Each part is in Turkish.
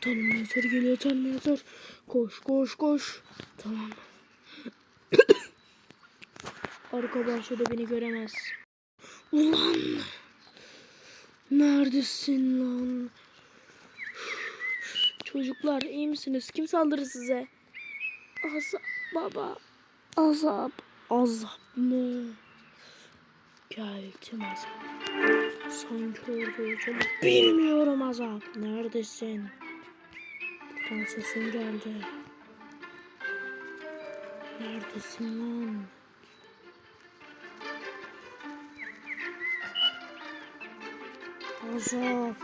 Terminator geliyor Terminator. Koş koş koş. Tamam. Arka bahçede beni göremez. Ulan. Neredesin lan? Çocuklar iyi misiniz? Kim saldırır size? Azap baba. Azap. Azap mı? Geldim azap. Sanki orada olacağım. Bilmiyorum azap. Neredesin? Buradan sesin geldi. Neredesin lan? Azap.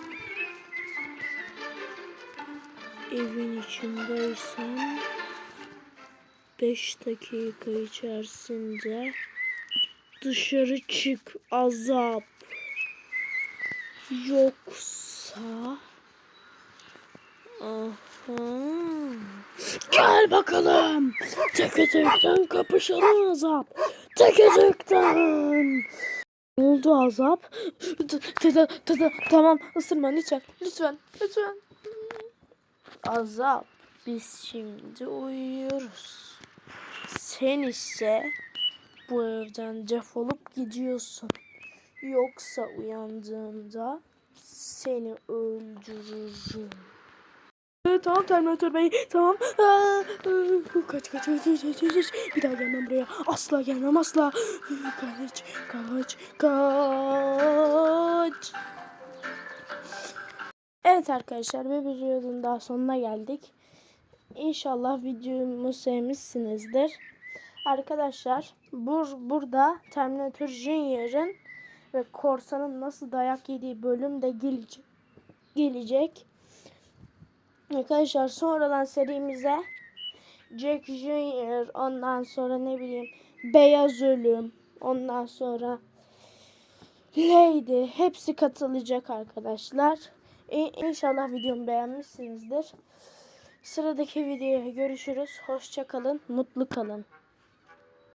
Evin içindeysen 5 dakika içerisinde dışarı çık azap. Yoksa Gel bakalım. Teke tekten kapışalım azap. Teke tekten. Ne oldu azap? Tamam ısırma lütfen. Lütfen. Lütfen. Azap. Biz şimdi uyuyoruz. Sen ise bu evden defolup gidiyorsun. Yoksa uyandığımda seni öldürürüm. Tamam Terminator Bey tamam. Kaç kaç kaç kaç kaç. Bir daha gelmem buraya. Asla gelmem asla. Kaç kaç kaç. Evet arkadaşlar bir videonun daha sonuna geldik. İnşallah videomu sevmişsinizdir. Arkadaşlar bur burada Terminator Junior'ın ve Korsan'ın nasıl dayak yediği bölüm de gelecek. gelecek. Arkadaşlar sonradan serimize Jack Junior ondan sonra ne bileyim Beyaz Ölüm ondan sonra Lady hepsi katılacak arkadaşlar. İ- İnşallah videomu beğenmişsinizdir. Sıradaki videoya görüşürüz. Hoşça kalın, mutlu kalın.